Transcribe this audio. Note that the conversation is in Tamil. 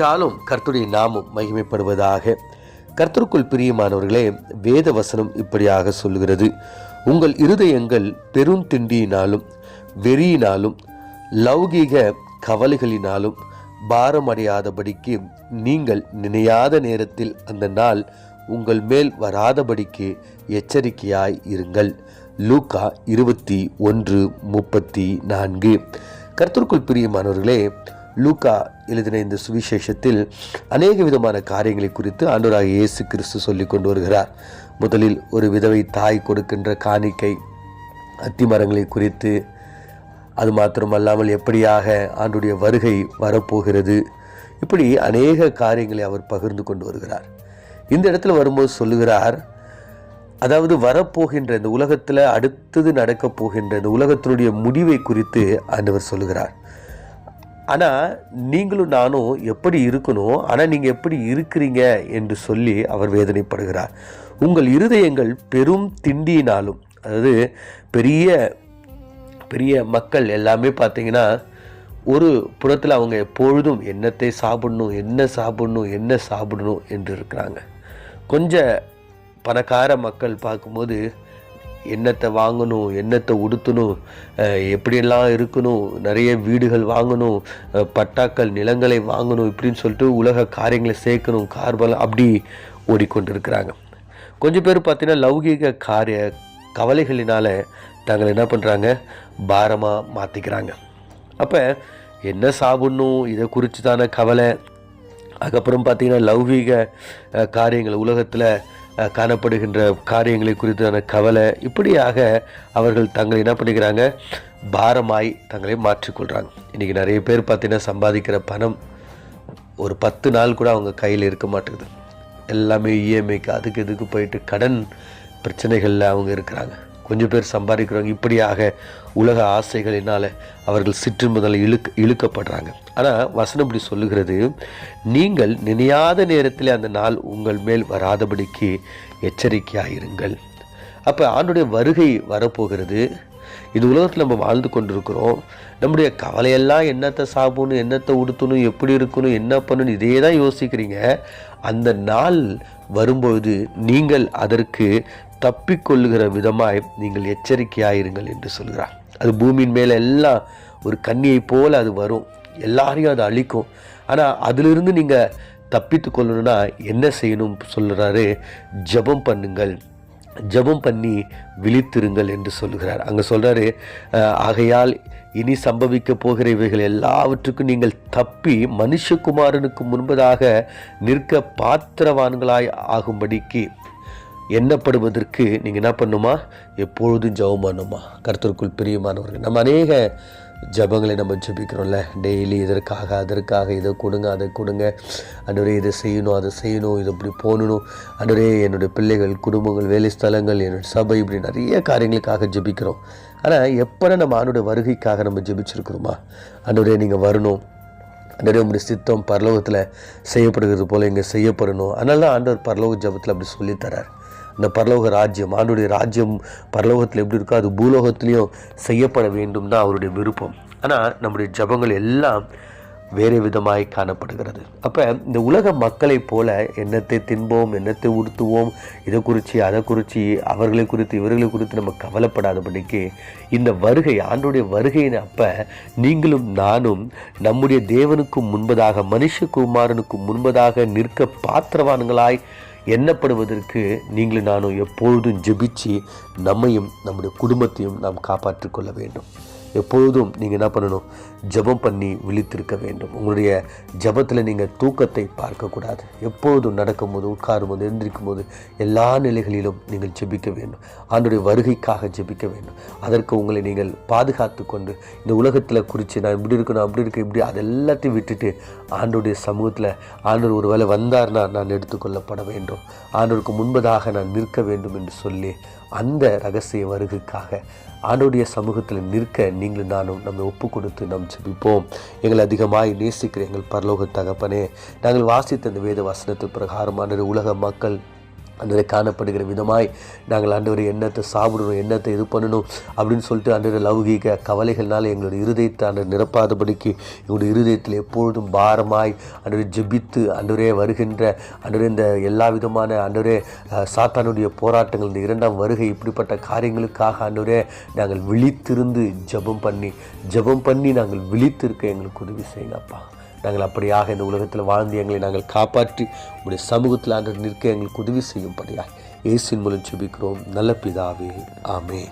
ஷாலும் கர்த்தருடைய நாமும் மகிமைப்படுவதாக. கர்த்தருக்குள் பிரியமானவர்களே வேத வசனம் இப்படியாக சொல்லுகிறது உங்கள் இருதயங்கள் பெருந்திண்டியினாலும் வெறியினாலும் லௌகீக கவலைகளினாலும் பாரமடையாதபடிக்கு நீங்கள் நினையாத நேரத்தில் அந்த நாள் உங்கள் மேல் வராதபடிக்கு எச்சரிக்கையாய் இருங்கள். லூக்கா இருபத்தி ஒன்று முப்பத்தி நான்கு. கர்த்தருக்குள் பிரியமானவர்களே லூக்கா எழுதின இந்த சுவிசேஷத்தில் அநேக விதமான காரியங்களை குறித்து ஆண்டோராக இயேசு கிறிஸ்து சொல்லி கொண்டு வருகிறார். முதலில் ஒரு விதவை தாய் கொடுக்கின்ற காணிக்கை அத்திமரங்களை குறித்து அது மாத்திரமல்லாமல் எப்படியாக ஆண்டுடைய வருகை வரப்போகிறது இப்படி அநேக காரியங்களை அவர் பகிர்ந்து கொண்டு வருகிறார். இந்த இடத்துல வரும்போது சொல்லுகிறார் அதாவது வரப்போகின்ற இந்த உலகத்தில் அடுத்தது நடக்கப் போகின்ற இந்த உலகத்தினுடைய முடிவை குறித்து ஆண்டவர் சொல்லுகிறார். ஆனால் நீங்களும் நானும் எப்படி இருக்கணும் ஆனால் நீங்கள் எப்படி இருக்கிறீங்க என்று சொல்லி அவர் வேதனைப்படுகிறார். உங்கள் இருதயங்கள் பெரும் திண்டியினாலும் அதாவது பெரிய பெரிய மக்கள் எல்லாமே பார்த்தீங்கன்னா ஒரு புறத்தில் அவங்க எப்பொழுதும் என்னத்தை சாப்பிடணும் என்ன சாப்பிடணும் என்ன சாப்பிடணும் என்று இருக்கிறாங்க. கொஞ்சம் பணக்கார மக்கள் பார்க்கும்போது என்னத்தை வாங்கணும் என்னத்தை உடுத்தணும் எப்படியெல்லாம் இருக்கணும் நிறைய வீடுகள் வாங்கணும் பட்டாக்கள் நிலங்களை வாங்கணும் இப்படின்னு சொல்லிட்டு உலக காரியங்களை சேர்க்கணும் கார்பல் அப்படி ஓடிக்கொண்டிருக்கிறாங்க. கொஞ்சம் பேர் பார்த்தீங்கன்னா லௌகீக காரிய கவலைகளினால் தாங்கள் என்ன பண்ணுறாங்க பாரமாக மாற்றிக்கிறாங்க அப்போ என்ன சாப்பிட்ணும்? இதை குறித்து தானே கவலை. அதுக்கப்புறம் பார்த்திங்கன்னா லௌகீக காரியங்கள் உலகத்தில் காணப்படுகின்ற காரியங்களை குறித்தான கவலை இப்படியாக அவர்கள் தங்களை என்ன பண்ணிக்கிறாங்க? பாரமாய் தங்களை மாற்றிக்கொள்கிறாங்க இன்றைக்கி நிறைய பேர் பார்த்தீங்கன்னா சம்பாதிக்கிற பணம் ஒரு பத்து நாள் கூட அவங்க கையில் இருக்க மாட்டேங்குது. எல்லாமே இஎம்ஐக்கு அதுக்கு இதுக்கு போயிட்டு கடன் பிரச்சனைகளில் அவங்க இருக்கிறாங்க. கொஞ்சம் பேர் சம்பாதிக்கிறவங்க இப்படியாக உலக ஆசைகளினால் அவர்கள் சிற்றும்பதில் இழுக்க இழுக்கப்படுறாங்க. ஆனால் வசனம் இப்படி சொல்லுகிறது நீங்கள் நினையாத நேரத்தில் அந்த நாள் உங்கள் மேல் வராதபடிக்கு எச்சரிக்கையாயிருங்கள். அப்போ ஆண்டுடைய வருகை வரப்போகிறது. இது உலகத்தில் நம்ம வாழ்ந்து கொண்டிருக்கிறோம். நம்முடைய கவலையெல்லாம் என்னத்தை சாப்பிடணும் என்னத்தை உடுத்தணும் எப்படி இருக்கணும் என்ன பண்ணணும் இதே தான் யோசிக்கிறீங்க. அந்த நாள் வரும்பொழுது நீங்கள் அதற்கு தப்பிக்கொள்ளுகிற விதமாய் நீங்கள் எச்சரிக்கையாயிருங்கள் என்று சொல்கிறார். அது பூமியின் மேலே எல்லாம் ஒரு கண்ணியை போல் அது வரும். எல்லாரையும் அது அழிக்கும். ஆனால் அதிலிருந்து நீங்கள் தப்பித்து கொள்ளணும்னா என்ன செய்யணும் சொல்கிறாரு ஜெபம் பண்ணுங்கள். ஜெபம் பண்ணி விழித்திருங்கள் என்று சொல்லுகிறார். அங்கே சொல்கிறாரு ஆகையால் இனி சம்பவிக்க போகிற இவைகள் எல்லாவற்றுக்கும் நீங்கள் தப்பி மனுஷகுமாரனுக்கு முன்பதாக நிற்க பாத்திரவான்களாய் ஆகும்படிக்கு எண்ணப்படுவதற்கு நீங்கள் என்ன பண்ணுமா? எப்பொழுதும் ஜெபம் பண்ணுமா? கருத்திற்குள் பிரியமானவர்கள் நம்ம அநேக ஜெபங்களை நம்ம ஜெபிக்கிறோம்ல. டெய்லி இதற்காக அதற்காக இதை கொடுங்க அதை கொடுங்க. அன்றுவரே இதை செய்யணும் அதை செய்யணும் இது இப்படி போகணும். அன்றுவரே என்னுடைய பிள்ளைகள் குடும்பங்கள் வேலை ஸ்தலங்கள் என்னுடைய சபை இப்படி நிறைய காரியங்களுக்காக ஜெபிக்கிறோம். ஆனால் எப்போ நம்ம ஆணுடைய வருகைக்காக நம்ம ஜெபிச்சிருக்கிறோமா? அன்றுவரே நீங்கள் வரணும். அன்றைய உங்களுடைய சித்தம் பரலோகத்தில் செய்யப்படுகிறது போல் இங்கே செய்யப்படணும். அதனால தான் ஆண்டவர் பரலோக ஜபத்தில் அப்படி சொல்லித்தரார் இந்த பரலோக ராஜ்யம் ஆண்டுடைய ராஜ்யம் பரலோகத்தில் எப்படி இருக்கோ அது பூலோகத்திலையும் செய்யப்பட வேண்டும் தான் அவருடைய விருப்பம். ஆனால் நம்முடைய ஜபங்கள் எல்லாம் வேறு விதமாய் காணப்படுகிறது. அப்போ இந்த உலக மக்களைப் போல என்னத்தை தின்போம் என்னத்தை உடுத்துவோம் இதை குறித்து அதை குறித்து அவர்களை குறித்து இவர்களை குறித்து நம்ம கவலைப்படாதபடிக்கு இந்த வருகை ஆண்டுடைய வருகையின் அப்போ நீங்களும் நானும் நம்முடைய தேவனுக்கும் முன்பதாக மனுஷகுமாரனுக்கும் முன்பதாக நிற்க பாத்திரவான்களாய் எண்ணப்படுவதற்கு நீங்களும் நானும் எப்பொழுதும் ஜெபிச்சு நம்மையும் நம்முடைய குடும்பத்தையும் நாம் காப்பாற்றிக் கொள்ள வேண்டும். எப்பொழுதும் நீங்கள் என்ன பண்ணணும்? ஜெபம் பண்ணி விழித்திருக்க வேண்டும். உங்களுடைய ஜெபத்தில் நீங்கள் தூக்கத்தை பார்க்கக்கூடாது. எப்பொழுதும் நடக்கும்போது உட்காரும்போது எழுந்திருக்கும் போது எல்லா நிலைகளிலும் நீங்கள் ஜெபிக்க வேண்டும். ஆண்டுடைய வருகைக்காக ஜெபிக்க வேண்டும். அதற்கு உங்களை நீங்கள் பாதுகாத்து கொண்டு இந்த உலகத்தில் குறித்து நான் இப்படி இருக்கணும் அப்படி இருக்க இப்படி அது எல்லாத்தையும் விட்டுட்டு ஆண்டோடைய சமூகத்தில் ஆண்டவர் ஒரு வேளை வந்தார்னா நான் எடுத்துக்கொள்ளப்பட வேண்டும். ஆண்டவருக்கு முன்பதாக நான் நிற்க வேண்டும் என்று சொல்லி அந்த ரகசிய வருகைக்காக ஆண்டோடைய சமூகத்தில் நிற்க நீங்களும் நானும் நம்ம ஒப்பு கொடுத்து நாம் ஜெபிப்போம். எங்களை அதிகமாய் நேசிக்கிற எங்கள் பரலோக தகப்பனே நாங்கள் வாசித்த அந்த வேத வசனத்து பிரகாரமான உலக மக்கள் அன்றைய காணப்படுகிற விதமாய் நாங்கள் ஆண்டவரை எண்ணத்தை சாப்பிடணும் எண்ணத்தை இது பண்ணணும் அப்படின்னு சொல்லிட்டு அன்றைய லௌகீக கவலைகள்னால் எங்களுடைய இருதயத்தை அன்றை நிரப்பாதபடிக்கு எங்களுடைய இருதயத்தில் எப்பொழுதும் பாரமாய் அன்றைய ஜெபித்து அன்றரே வருகின்ற அன்றரே இந்த எல்லா விதமான அன்றரே சாத்தானுடைய போராட்டங்கள் இந்த இரண்டாம் வருகை இப்படிப்பட்ட காரியங்களுக்காக அன்றரே நாங்கள் விழித்திருந்து ஜெபம் பண்ணி ஜெபம் பண்ணி நாங்கள் விழித்திருக்க எங்களுக்கு உதவி செய்யுங்கப்பா. நாங்கள் அப்படியாக இந்த உலகத்தில் வாழ்ந்து எங்களை நாங்கள் காப்பாற்றி உங்களுடைய சமூகத்தில் ஆண்டு நிற்க எங்களுக்கு உதவி செய்யும்படியாக இயேசின் மூலம் செபிக்கிறோம் நல்ல பிதாவே ஆமே